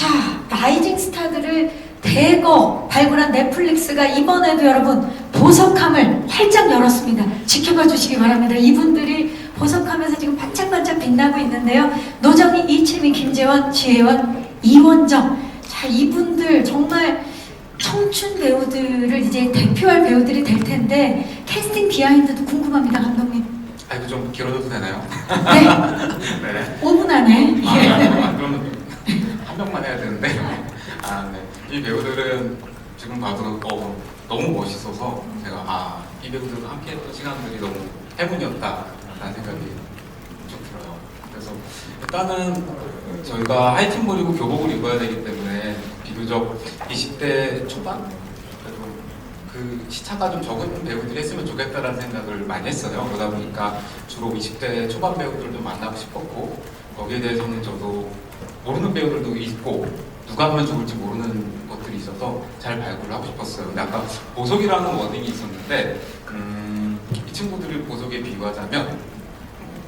자, 라이징 스타들을 대거 발굴한 넷플릭스가 이번에도 여러분 보석함을 활짝 열었습니다. 지켜봐 주시기 바랍니다. 이분들이 보석함에서 지금 반짝반짝 빛나고 있는데요. 노정희, 이채민, 김재원, 지혜원, 이원정. 자, 이분들 정말 청춘 배우들을 이제 대표할 배우들이 될 텐데 캐스팅 비하인드도 궁금합니다, 감독님. 아이고 좀 길어져도 되나요? 네, 네. 5분 안에. 아, 예. 아, 그러 면한 명만 해야 되는데. 아, 네. 이 배우들은 지금 봐도 어, 너무 멋있어서 제가 아, 이 배우들과 함께 했던 시간들이 너무 행운이었다라는 생각이 좀 들어요. 그래서 일단은 저희가 하이틴 버리고 교복을 입어야 되기 때문에 비교적 20대 초반? 그래도 그 시차가 좀 적은 배우들이 했으면 좋겠다라는 생각을 많이 했어요. 그러다 보니까 주로 20대 초반 배우들도 만나고 싶었고 거기에 대해서는 저도 모르는 배우들도 있고 누가 하면 좋을지 모르는 것들이 있어서 잘 발굴을 하고 싶었어요. 근데 아까 보석이라는 워딩이 있었는데 음, 이 친구들을 보석에 비유하자면 음,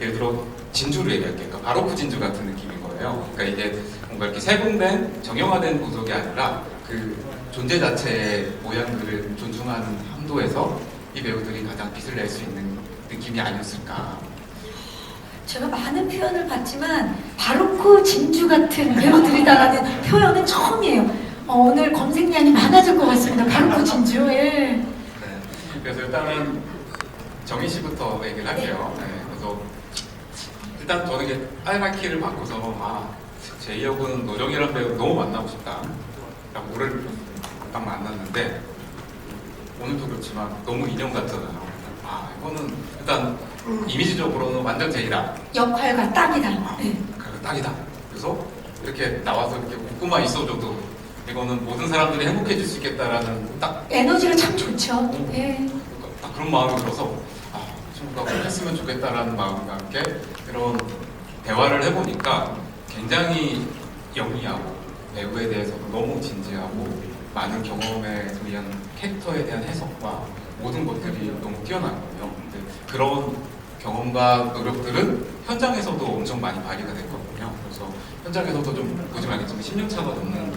예를 들어 진주를 얘기할게요. 그러니까 바로크 진주 같은 느낌인 거예요. 그러니까 이게 뭔가 이렇게 세분된 정형화된 보석이 아니라 그 존재 자체의 모양들을 존중하는 함도에서 이 배우들이 가장 빛을 낼 수 있는 느낌이 아니었을까. 제가 많은 표현을 봤지만 바로크 진주 같은 배우들이다라는 표현은 처음이에요. 어, 오늘 검색량이 많아질 것 같습니다. 바로크 진주. 예. 네. 그래서 일단은 정희 씨부터 얘기를 할게요. 네. 그래서 일단 저는 이게 하이라키를 바꿔서 아, 제 역은 노정이라는 배우 너무 만나고 싶다. 라고 올해를 딱 만났는데 오늘도 그렇지만 너무 인형 같잖아요. 아 이거는 일단 이미지적으로는 완전 제이다. 역할과 딱이다. 아, 네. 그래, 딱이다. 그래서 이렇게 나와서 이렇게 웃고만 있어줘도 이거는 모든 사람들이 행복해질 수 있겠다라는 딱 에너지가 참 좋죠. 예. 딱 아, 그런 마음이 들어서 아, 친구가 꼭 했으면 좋겠다라는 마음과 함께 이런 대화를 해보니까 굉장히 영리하고 배우에 대해서도 너무 진지하고 많은 경험에 의한 캐릭터에 대한 해석과 모든 것들이 너무 뛰어나거든요. 근데 그런 경험과 노력들은 현장에서도 엄청 많이 발휘가 됐거든요. 그래서 현장에서도 좀 보지 말겠지만 10년 차가 넘는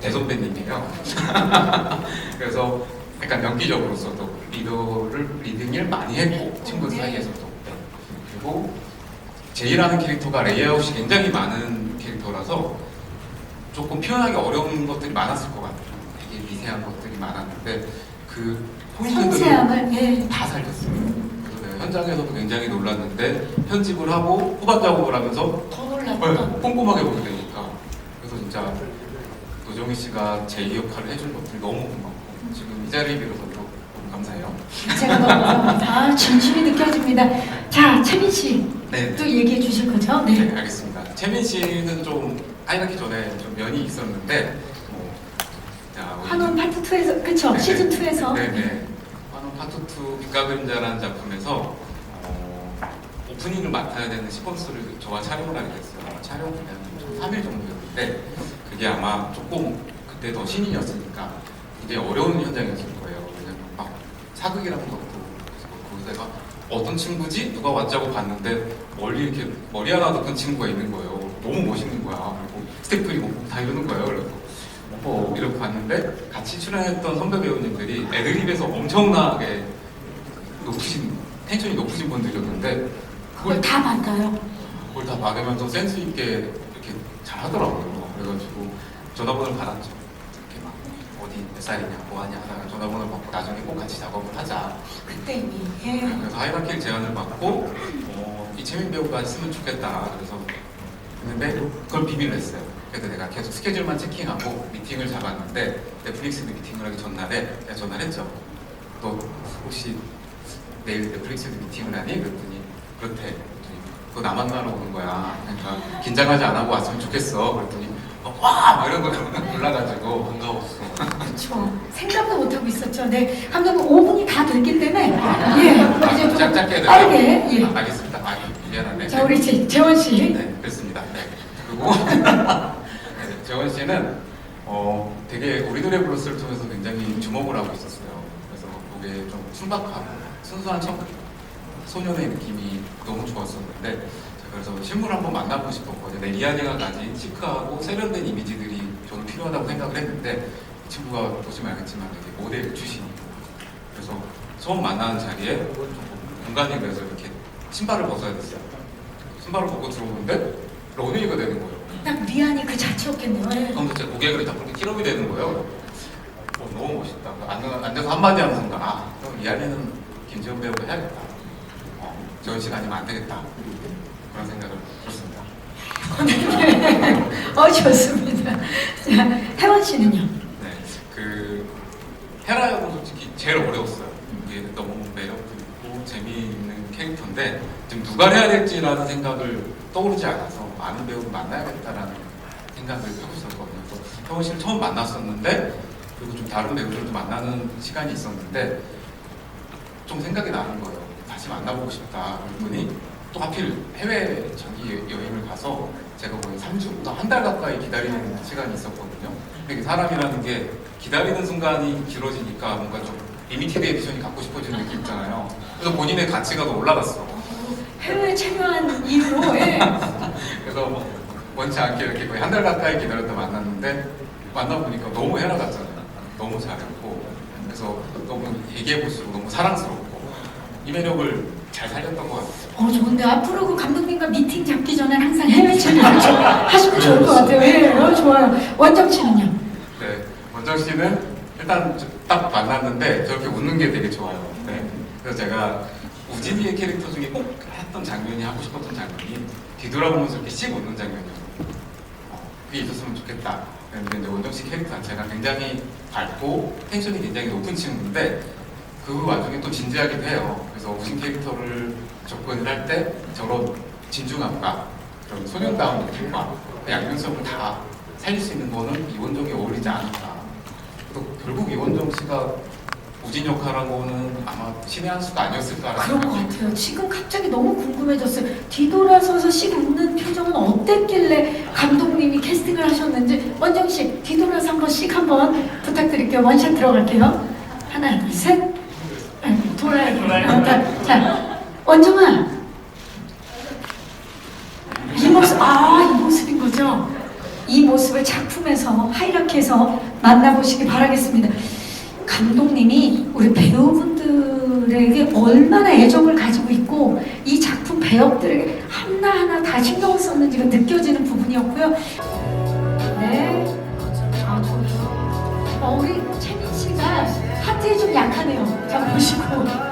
대선배님이에요. 그래서 약간 연기적으로서도 리더를 리딩을 많이 했고 친구들 사이에서도 네. 그리고 제이라는 캐릭터가 레이아웃이 굉장히 많은 캐릭터라서 조금 표현하기 어려운 것들이 많았을 것 같아요. 미세한 것들이 많았는데 그 포인트들을 예. 다. 그래서 내가 현장에서도 굉장히 놀랐는데 편집을 하고 후반 작업을 하면서 더 네, 놀랐던. 꼼꼼하게 보게 되니까 그래서 진짜 노정희 씨가 제 역할을 해준 것들이 너무 고맙고 지금 이 자리에 빌어서도 너무 감사해요. 제가 너무 감사합니다. 진심이 느껴집니다. 자, 채민 씨. 네, 또 얘기해 주실 거죠? 네, 네. 알겠습니다. 채민 씨는 좀 하이라기 전에 좀 면이 있었는데 2에서 그쵸? 네, 시즌 네. 2에서 네네. 환원 파트 2 빛과 그림자라는 작품에서 어, 오프닝을 맡아야 되는 시퀀스를 저와 촬영을 하게 됐어요. 아마 촬영 기간이 좀 3일 정도였는데 그게 아마 조금 그때 더 신인이었으니까 굉장히 어려운 현장이었을 거예요. 왜냐면 막 사극이라는 것도 그래서 내가 어떤 친구지? 누가 왔자고 봤는데 멀리 이렇게 머리 하나 더큰 친구가 있는 거예요. 너무 멋있는 거야. 그리고 스태프들이 뭐다 이러는 거예요. 그래서 어, 이렇게 봤는데 같이 출연했던 선배 배우님들이 애드립에서 엄청나게 높으신 텐션이 높으신 분들이었는데 그걸 다 받아요. 그걸 다 막으면서 센스 있게 이렇게 잘 하더라고요. 그래가지고 전화번호를 받았죠. 이렇게 막 어디 몇 살이냐, 뭐 하냐 하다가 전화번호를 받고 나중에 꼭 같이 작업을 하자. 그때 이미 예. 그래서 하이라키를 제안을 받고 어, 이채민 배우가 했으면 좋겠다. 그래서 했는데 그걸 비밀로 했어요. 그래서 내가 계속 스케줄만 체킹하고 미팅을 잡았는데 넷플릭스 미팅을 하기 전날에 내가 전화를 했죠. 너 혹시 내일 넷플릭스 미팅을 하니? 그랬더니 그렇대. 그랬더니 그거 나 만 나러 오는 거야. 그러니까 긴장하지 안 하고 왔으면 좋겠어. 그랬더니 어, 와! 막 이런 거 올라가지고 반가웠어. 그렇죠. 생각도 못 하고 있었죠. 네, 감독님 5분이 다 됐기 때문에 예, 이제 좀짝 짧게 해야 빠르게 되나요? 예. 아, 알겠습니다. 아, 미안하네. 자, 우리 재- 재원 씨. 네, 그렇습니다. 네. 그리고 네, 재원 씨는 어, 되게 우리 노래 브로스를 통해서 굉장히 주목을 하고 있었어요. 그래서 그게 좀 순박하고 순수한 청, 소년의 느낌이 너무 좋았었는데 그래서 실물 한번 만나보고 싶었거든요. 내 리아니가 가진 시크하고 세련된 이미지들이 저는 필요하다고 생각을 했는데 이 친구가 보시면 알겠지만 되게 모델 출신이에요. 그래서 처음 만나는 자리에 공간이 그래서 이렇게 신발을 벗어야 됐어요. 신발을 벗고 들어오는데 런웨이가 되는 거예요. 딱 리안이 그 자체였겠네요. 예. 그럼 제 고개가 딱 그렇게 힐업이 되는 거예요. 어, 너무 멋있다. 앉아, 앉아서 한마디 하는 순간, 아, 그럼 리안이는 김지현 배우가 해야겠다. 어, 저런 시간이면 안 되겠다. 그런 생각을 들었습니다. 어 좋습니다. 자, 혜원 씨는요? 네, 그 헤라는 솔직히 제일 어려웠어요. 이게 너무 매력도 있고 재미있는 캐릭터인데 지금 누가 해야 될지라는 생각을 떠오르지 않아서 많은 배우를 만나야겠다라는 생각을 하고 있었거든요. 혜원 씨를 처음 만났었는데 그리고 좀 다른 배우들도 만나는 시간이 있었는데 좀 생각이 나는 거예요. 다시 만나보고 싶다. 그랬더니 또 하필 해외 장기 여행을 가서 제가 거의 3주부터 한달 가까이 기다리는 시간이 있었거든요. 이게 사람이라는 게 기다리는 순간이 길어지니까 뭔가 좀 리미티드 에디션이 갖고 싶어지는 느낌 있잖아요. 그래서 본인의 가치가 더 올라갔어. 해외에 참여한 이후로 예. 그래서 뭐 원치 않게 이렇게 거의 한 달 가까이 기다렸다 만났는데 만나보니까 너무 헤라 같잖아요. 너무 잘했고 그래서 너무 얘기해 볼수록 너무 사랑스럽고 이 매력을 잘 살렸던 것 같아요. 어 좋은데 앞으로 그 감독님과 미팅 잡기 전에 항상 해외 좀 하시면 좋을 것 같아요. 예, 어, 좋아요. 원정 씨는요? 네, 원정 씨는 일단 저딱 만났는데 저렇게 웃는 게 되게 좋아요. 네. 그래서 제가 우진이의 캐릭터 중에 꼭 했던 장면이 하고 싶었던 장면이 뒤돌아보면서 이렇게 씩 웃는 장면이었어요. 어, 그게 있었으면 좋겠다. 근데 이제 원정 씨 캐릭터 자체가 굉장히 밝고 텐션이 굉장히 높은 친구인데 그 와중에 또 진지하기도 해요. 그래서 우진 캐릭터를 접근을 할 때 저런 진중함과 그런 소년다운 느낌과 그 양면성을 다 살릴 수 있는 거는 이원정이 어울리지 않을까. 또 결국 이원정 씨가 우진 역할하고는 아마 신의 한 수가 아니었을까라는 그런 것 생각이 같아요. 지금 갑자기 너무 궁금해졌어요. 뒤돌아서서 씩 웃는 표정은 어땠길래 감독님이 캐스팅을 하셨는지 원정 씨 뒤돌아서 한번 씩 한번 부탁드릴게요. 원샷 들어갈게요. 하나, 둘, 셋. 네, 돌아야 돼요. 자, 자, 원정아. 이 모습, 아, 이 모습인 거죠? 이 모습을 작품에서 하이라키에서 만나보시기 바라겠습니다. 감독님이 우리 배우분들 에게 얼마나 애정을 가지고 있고 이 작품 배역들에게 하나하나 다 신경을 썼는지가 느껴지는 부분이었고요. 네. 아. 어, 우리 채민 씨가 하트에 좀 약하네요. 자, 보시고.